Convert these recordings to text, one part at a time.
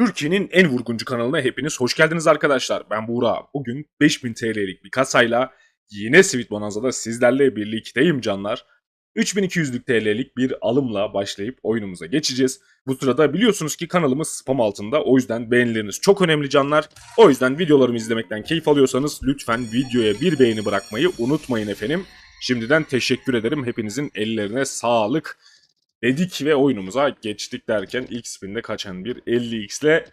Türkiye'nin en vurguncu kanalına hepiniz hoş geldiniz arkadaşlar. Ben Buğra. Bugün 5000 TL'lik bir kasayla yine Sweet Bonanza'da sizlerle birlikteyim canlar. 3200'lük TL'lik bir alımla başlayıp oyunumuza geçeceğiz. Bu sırada biliyorsunuz ki kanalımız spam altında. O yüzden beğenileriniz çok önemli canlar. O yüzden videolarımı izlemekten keyif alıyorsanız lütfen videoya bir beğeni bırakmayı unutmayın efendim. Şimdiden teşekkür ederim. Hepinizin ellerine sağlık dedik ve oyunumuza geçtik derken ilk spinde kaçan bir 50x ile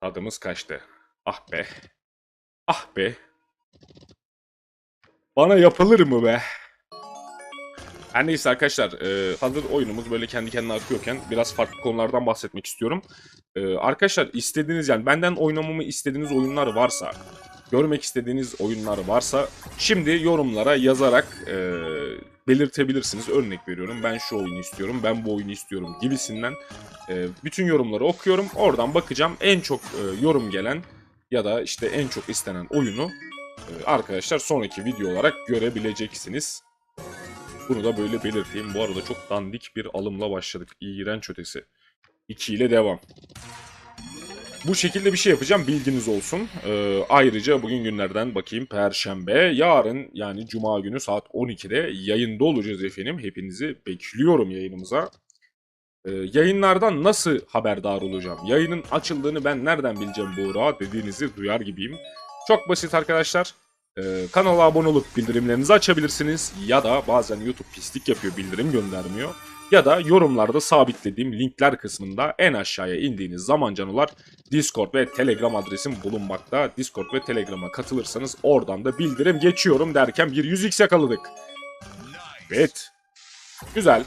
tadımız kaçtı. Ah be. Ah be. Bana yapılır mı be? Her neyse arkadaşlar e, hazır oyunumuz böyle kendi kendine akıyorken biraz farklı konulardan bahsetmek istiyorum. E, arkadaşlar istediğiniz yani benden oynamamı istediğiniz oyunlar varsa görmek istediğiniz oyunlar varsa şimdi yorumlara yazarak e, belirtebilirsiniz. Örnek veriyorum ben şu oyunu istiyorum, ben bu oyunu istiyorum gibisinden e, bütün yorumları okuyorum. Oradan bakacağım en çok e, yorum gelen ya da işte en çok istenen oyunu e, arkadaşlar sonraki video olarak görebileceksiniz. Bunu da böyle belirteyim. Bu arada çok dandik bir alımla başladık. İğrenç ötesi. 2 ile devam. Bu şekilde bir şey yapacağım bilginiz olsun. Ee, ayrıca bugün günlerden bakayım Perşembe. Yarın yani Cuma günü saat 12'de yayında olacağız efendim. Hepinizi bekliyorum yayınımıza. Ee, yayınlardan nasıl haberdar olacağım? Yayının açıldığını ben nereden bileceğim Buğra dediğinizi duyar gibiyim. Çok basit arkadaşlar. Ee, kanala abone olup bildirimlerinizi açabilirsiniz. Ya da bazen YouTube pislik yapıyor bildirim göndermiyor. Ya da yorumlarda sabitlediğim linkler kısmında en aşağıya indiğiniz zaman canolar Discord ve Telegram adresim bulunmakta. Discord ve Telegram'a katılırsanız oradan da bildirim geçiyorum derken bir 100x yakaladık. Evet. Güzel.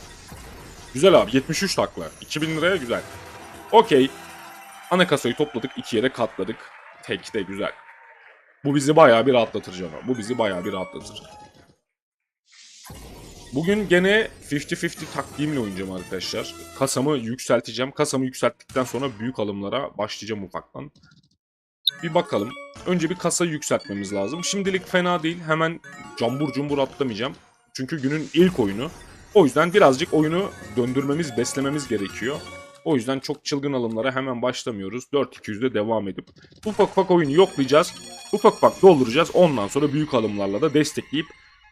Güzel abi 73 takla. 2000 liraya güzel. Okey. Ana kasayı topladık ikiye de katladık. Tek de güzel. Bu bizi bayağı bir rahatlatır canım. Bu bizi bayağı bir rahatlatır. Bugün gene 50-50 taktiğimle oynayacağım arkadaşlar. Kasamı yükselteceğim. Kasamı yükselttikten sonra büyük alımlara başlayacağım ufaktan. Bir bakalım. Önce bir kasayı yükseltmemiz lazım. Şimdilik fena değil. Hemen cambur cumbur atlamayacağım. Çünkü günün ilk oyunu. O yüzden birazcık oyunu döndürmemiz, beslememiz gerekiyor. O yüzden çok çılgın alımlara hemen başlamıyoruz. 4-200'de devam edip ufak ufak oyunu yoklayacağız. Ufak ufak dolduracağız. Ondan sonra büyük alımlarla da destekleyip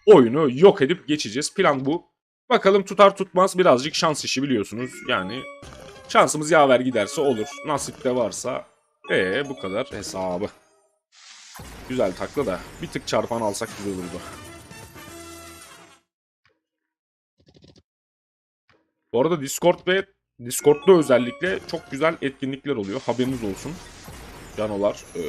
oyunu yok edip geçeceğiz. Plan bu. Bakalım tutar tutmaz birazcık şans işi biliyorsunuz. Yani şansımız yaver giderse olur. Nasip de varsa ee bu kadar hesabı. Güzel takla da bir tık çarpan alsak güzel olurdu. Bu arada Discord ve Discord'da özellikle çok güzel etkinlikler oluyor. Haberiniz olsun. Canolar. E,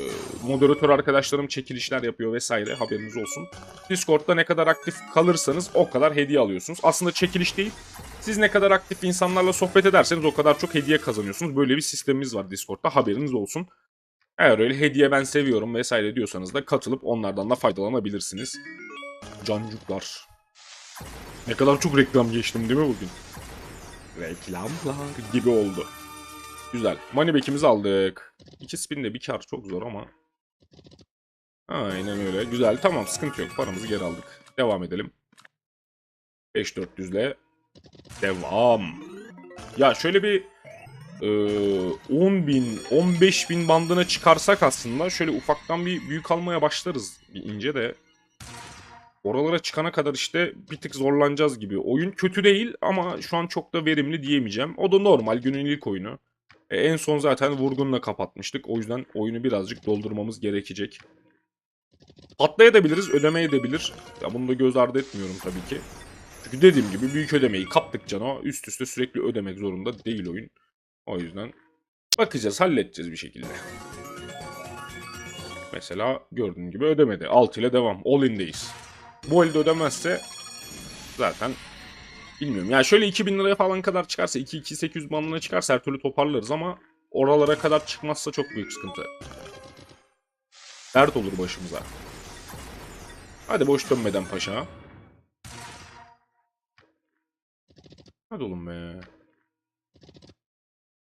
moderatör arkadaşlarım çekilişler yapıyor vesaire. Haberiniz olsun. Discord'da ne kadar aktif kalırsanız o kadar hediye alıyorsunuz. Aslında çekiliş değil. Siz ne kadar aktif insanlarla sohbet ederseniz o kadar çok hediye kazanıyorsunuz. Böyle bir sistemimiz var Discord'da. Haberiniz olsun. Eğer öyle hediye ben seviyorum vesaire diyorsanız da katılıp onlardan da faydalanabilirsiniz. Cancuklar. Ne kadar çok reklam geçtim değil mi bugün? Reklamlar gibi oldu. Güzel. Money back'imizi aldık. İki spin'de bir kar çok zor ama. Aynen öyle. Güzel. Tamam sıkıntı yok. Paramızı geri aldık. Devam edelim. 5400 ile devam. Ya şöyle bir e, 10 bin, 15 bin bandına çıkarsak aslında şöyle ufaktan bir büyük almaya başlarız. Bir ince de Oralara çıkana kadar işte bir tık zorlanacağız gibi. Oyun kötü değil ama şu an çok da verimli diyemeyeceğim. O da normal günün ilk oyunu. E, en son zaten vurgunla kapatmıştık. O yüzden oyunu birazcık doldurmamız gerekecek. Patlayabiliriz, ödemeyebilir. Ya bunu da göz ardı etmiyorum tabii ki. Çünkü dediğim gibi büyük ödemeyi kaptık cana. Üst üste sürekli ödemek zorunda değil oyun. O yüzden bakacağız, halledeceğiz bir şekilde. Mesela gördüğün gibi ödemedi. 6 ile devam. All in'deyiz. Bu elde ödemezse zaten bilmiyorum. Yani şöyle 2000 liraya falan kadar çıkarsa 2-2-800 bandına çıkarsa her türlü toparlarız ama oralara kadar çıkmazsa çok büyük sıkıntı. Dert olur başımıza. Hadi boş dönmeden paşa. Hadi oğlum be.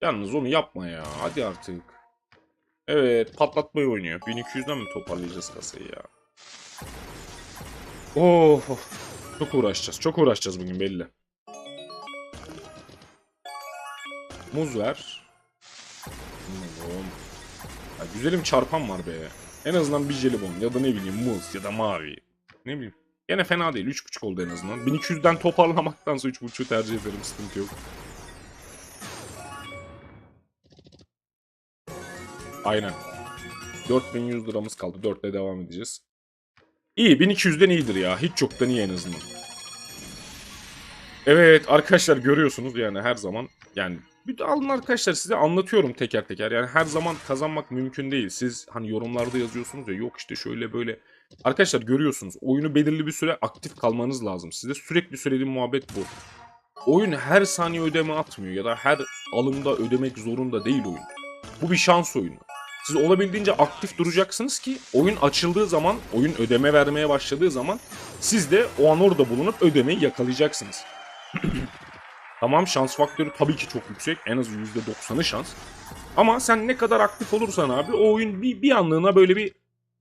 Yalnız onu yapma ya. Hadi artık. Evet patlatmayı oynuyor. 1200'den mi toparlayacağız kasayı ya? Oh, oh. Çok uğraşacağız. Çok uğraşacağız bugün belli. Muz ver. Ya güzelim çarpan var be. En azından bir jelibon ya da ne bileyim muz ya da mavi. Ne bileyim. Gene fena değil. 3.5 oldu en azından. 1200'den toparlamaktansa 3.5'u tercih ederim. Sıkıntı yok. Aynen. 4100 liramız kaldı. 4 ile devam edeceğiz. İyi 1200'den iyidir ya. Hiç çoktan iyi en azından. Evet arkadaşlar görüyorsunuz yani her zaman yani de alın arkadaşlar size anlatıyorum teker teker. Yani her zaman kazanmak mümkün değil. Siz hani yorumlarda yazıyorsunuz ya yok işte şöyle böyle. Arkadaşlar görüyorsunuz oyunu belirli bir süre aktif kalmanız lazım. Size sürekli söylediğim muhabbet bu. Oyun her saniye ödeme atmıyor ya da her alımda ödemek zorunda değil oyun. Bu bir şans oyunu. Siz olabildiğince aktif duracaksınız ki oyun açıldığı zaman, oyun ödeme vermeye başladığı zaman siz de o an orada bulunup ödemeyi yakalayacaksınız. tamam şans faktörü tabii ki çok yüksek. En az %90'ı şans. Ama sen ne kadar aktif olursan abi o oyun bir, bir anlığına böyle bir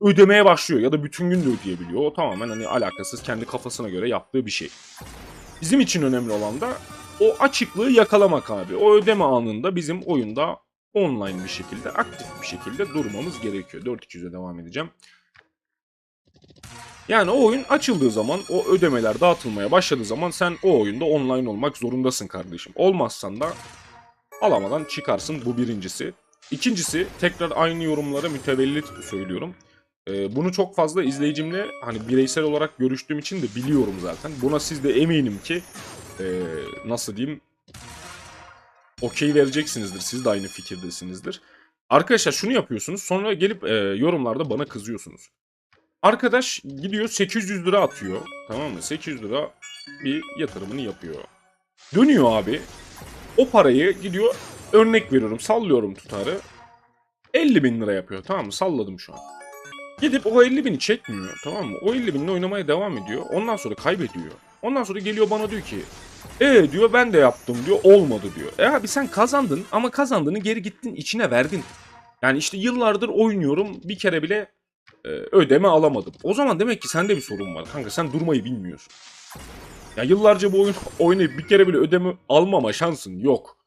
ödemeye başlıyor. Ya da bütün gün de ödeyebiliyor. O tamamen hani alakasız kendi kafasına göre yaptığı bir şey. Bizim için önemli olan da o açıklığı yakalamak abi. O ödeme anında bizim oyunda online bir şekilde, aktif bir şekilde durmamız gerekiyor. 4-200'e devam edeceğim. Yani o oyun açıldığı zaman, o ödemeler dağıtılmaya başladığı zaman sen o oyunda online olmak zorundasın kardeşim. Olmazsan da alamadan çıkarsın bu birincisi. İkincisi tekrar aynı yorumlara mütevellit söylüyorum. Ee, bunu çok fazla izleyicimle hani bireysel olarak görüştüğüm için de biliyorum zaten. Buna siz de eminim ki ee, nasıl diyeyim okey vereceksinizdir. Siz de aynı fikirdesinizdir. Arkadaşlar şunu yapıyorsunuz. Sonra gelip e, yorumlarda bana kızıyorsunuz. Arkadaş gidiyor 800 lira atıyor. Tamam mı? 800 lira bir yatırımını yapıyor. Dönüyor abi. O parayı gidiyor örnek veriyorum sallıyorum tutarı. 50 bin lira yapıyor tamam mı? Salladım şu an. Gidip o 50 bini çekmiyor tamam mı? O 50 binle oynamaya devam ediyor. Ondan sonra kaybediyor. Ondan sonra geliyor bana diyor ki e diyor ben de yaptım diyor olmadı diyor. E abi sen kazandın ama kazandığını geri gittin içine verdin. Yani işte yıllardır oynuyorum bir kere bile e, ödeme alamadım. O zaman demek ki sende bir sorun var kanka sen durmayı bilmiyorsun. Ya yıllarca bu oyun oynayıp bir kere bile ödeme almama şansın yok.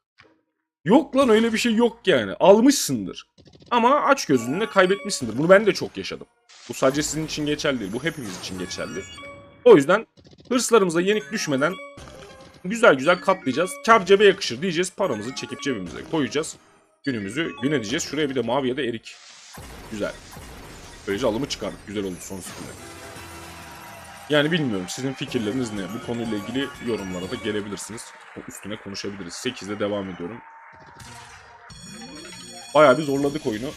Yok lan öyle bir şey yok yani. Almışsındır. Ama aç gözünle kaybetmişsindir. Bunu ben de çok yaşadım. Bu sadece sizin için geçerli değil. Bu hepimiz için geçerli. O yüzden hırslarımıza yenik düşmeden güzel güzel katlayacağız. Kar cebe yakışır diyeceğiz. Paramızı çekip cebimize koyacağız. Günümüzü gün edeceğiz. Şuraya bir de mavi ya da erik. Güzel. Böylece alımı çıkardık. Güzel oldu son spinle. Yani bilmiyorum sizin fikirleriniz ne? Bu konuyla ilgili yorumlara da gelebilirsiniz. Üstüne konuşabiliriz. 8'de devam ediyorum. Bayağı bir zorladık oyunu.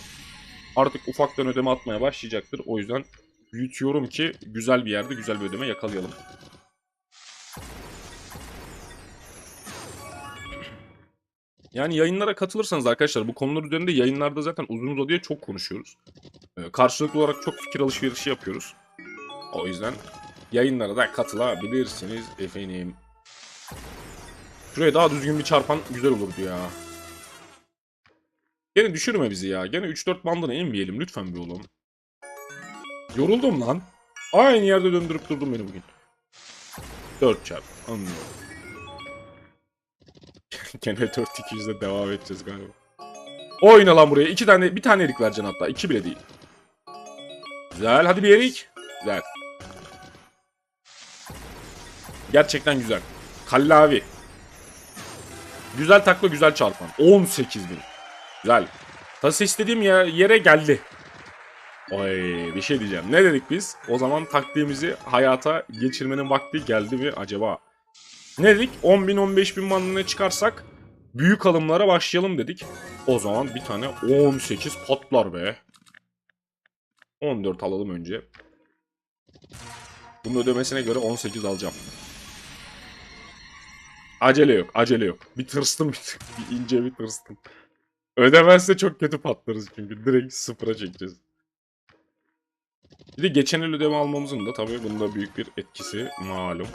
Artık ufaktan ödeme atmaya başlayacaktır. O yüzden büyütüyorum ki güzel bir yerde güzel bir ödeme yakalayalım. Yani yayınlara katılırsanız arkadaşlar bu konular üzerinde yayınlarda zaten uzun uzadıya çok konuşuyoruz. Ee, karşılıklı olarak çok fikir alışverişi yapıyoruz. O yüzden yayınlara da katılabilirsiniz efendim. Şuraya daha düzgün bir çarpan güzel olurdu ya. Gene düşürme bizi ya. Gene 3-4 bandına inmeyelim lütfen bir oğlum. Yoruldum lan. Aynı yerde döndürüp durdum beni bugün. 4 çarp. Anlıyorum. Gene 4-200'de devam edeceğiz galiba. Oyna lan buraya. İki tane, bir tane erik vereceksin hatta. İki bile değil. Güzel. Hadi bir erik. Güzel. Gerçekten güzel. Kallavi. Güzel takla güzel çarpan. 18 bin. Güzel. Tası istediğim yere geldi. Oy bir şey diyeceğim. Ne dedik biz? O zaman taktiğimizi hayata geçirmenin vakti geldi mi acaba? Ne dedik? 10 bin 15 bin bandına çıkarsak büyük alımlara başlayalım dedik. O zaman bir tane 18 patlar be. 14 alalım önce. Bunun ödemesine göre 18 alacağım. Acele yok, acele yok. Bir tırstım, bir, bir ince bir tırstım. Ödemezse çok kötü patlarız çünkü. Direkt sıfıra çekeceğiz. Bir de geçen el ödeme almamızın da tabii bunda büyük bir etkisi malum.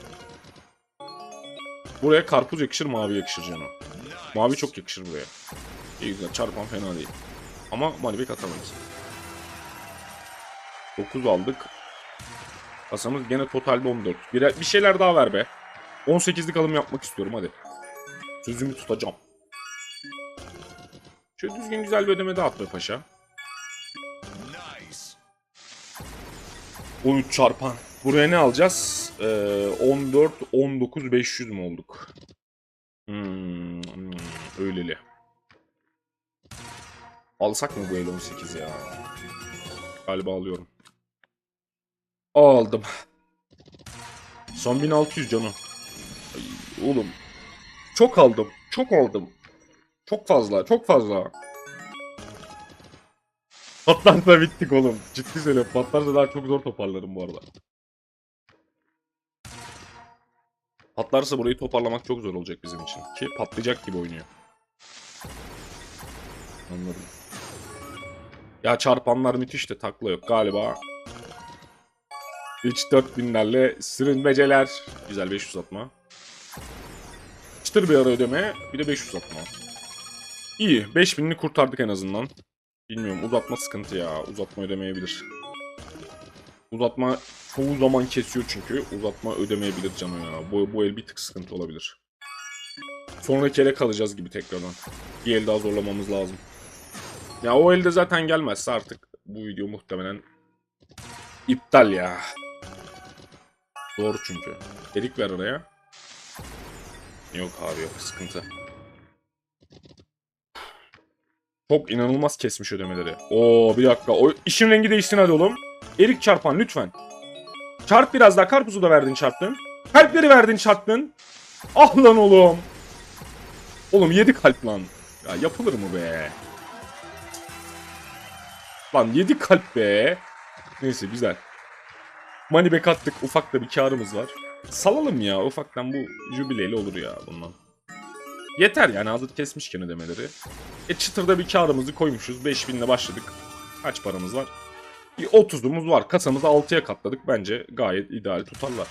Buraya karpuz yakışır, mavi yakışır canım. Mavi çok yakışır buraya. İyi güzel, çarpan fena değil. Ama manibek atamayız. 9 aldık. Kasamız gene totalde 14. Bir, bir şeyler daha ver be. 18'lik alım yapmak istiyorum hadi. Sözümü tutacağım. Şöyle düzgün güzel bir ödeme dağıt be paşa. 13 çarpan. Buraya ne alacağız? Ee, 14, 19, 500 mü olduk? Hmm, hmm, öyleli. Alsak mı bu el 18 ya? Galiba alıyorum. Aldım. Son 1600 canım. Ay, oğlum. Çok aldım. Çok aldım. Çok fazla. Çok fazla. Patlarsa bittik oğlum. Ciddi söylüyorum. Patlarsa daha çok zor toparlarım bu arada. Patlarsa burayı toparlamak çok zor olacak bizim için. Ki patlayacak gibi oynuyor. Anladım. Ya çarpanlar müthiş de takla yok galiba. 3-4 binlerle sürünmeceler. Güzel 500 atma. Çıtır bir ara ödeme. Bir de 500 atma. İyi. 5000'ini kurtardık en azından. Bilmiyorum uzatma sıkıntı ya. Uzatma ödemeyebilir. Uzatma çoğu zaman kesiyor çünkü. Uzatma ödemeyebilir canı ya. Bu, bu el bir tık sıkıntı olabilir. Sonraki ele kalacağız gibi tekrardan. Bir el daha zorlamamız lazım. Ya o elde zaten gelmezse artık bu video muhtemelen iptal ya. Doğru çünkü. Erik ver oraya. Yok abi yok sıkıntı. Çok inanılmaz kesmiş ödemeleri. Oo bir dakika. O işin rengi değişsin hadi oğlum. Erik çarpan lütfen. Çarp biraz daha. Karpuzu da verdin çarptın. Kalpleri verdin çarptın. Ah lan oğlum. Oğlum yedi kalp lan. Ya yapılır mı be? Lan yedi kalp be. Neyse güzel. Back attık. Ufak da bir karımız var. Salalım ya. Ufaktan bu jübileyle olur ya bundan. Yeter yani hazır kesmişken ödemeleri. E çıtırda bir karımızı koymuşuz. 5000 ile başladık. Kaç paramız var? Bir 30'umuz var. Kasamızı 6'ya katladık. Bence gayet ideal tutarlar.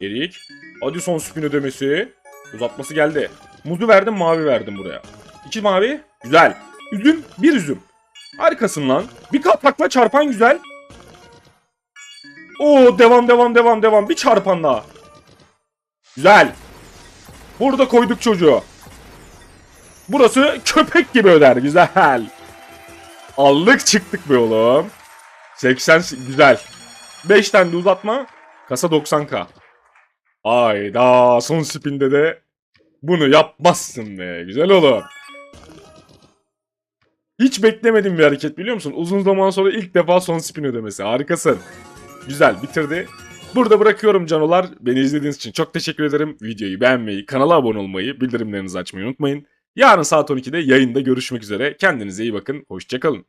Erik. Hadi son spin ödemesi. Uzatması geldi. Muzu verdim mavi verdim buraya. İki mavi. Güzel. Üzüm. Bir üzüm. Harikasın lan. Bir kat takla çarpan güzel. Oo devam devam devam devam. Bir çarpan daha. Güzel. Burada koyduk çocuğu. Burası köpek gibi öder. Güzel. Aldık çıktık be oğlum. 80 güzel. 5 tane de uzatma. Kasa 90k. Ayda son spinde de bunu yapmazsın be. Güzel oğlum. Hiç beklemedim bir hareket biliyor musun? Uzun zaman sonra ilk defa son spin ödemesi. Harikasın. Güzel bitirdi. Burada bırakıyorum canolar. Beni izlediğiniz için çok teşekkür ederim. Videoyu beğenmeyi, kanala abone olmayı, bildirimlerinizi açmayı unutmayın. Yarın saat 12'de yayında görüşmek üzere. Kendinize iyi bakın. Hoşçakalın.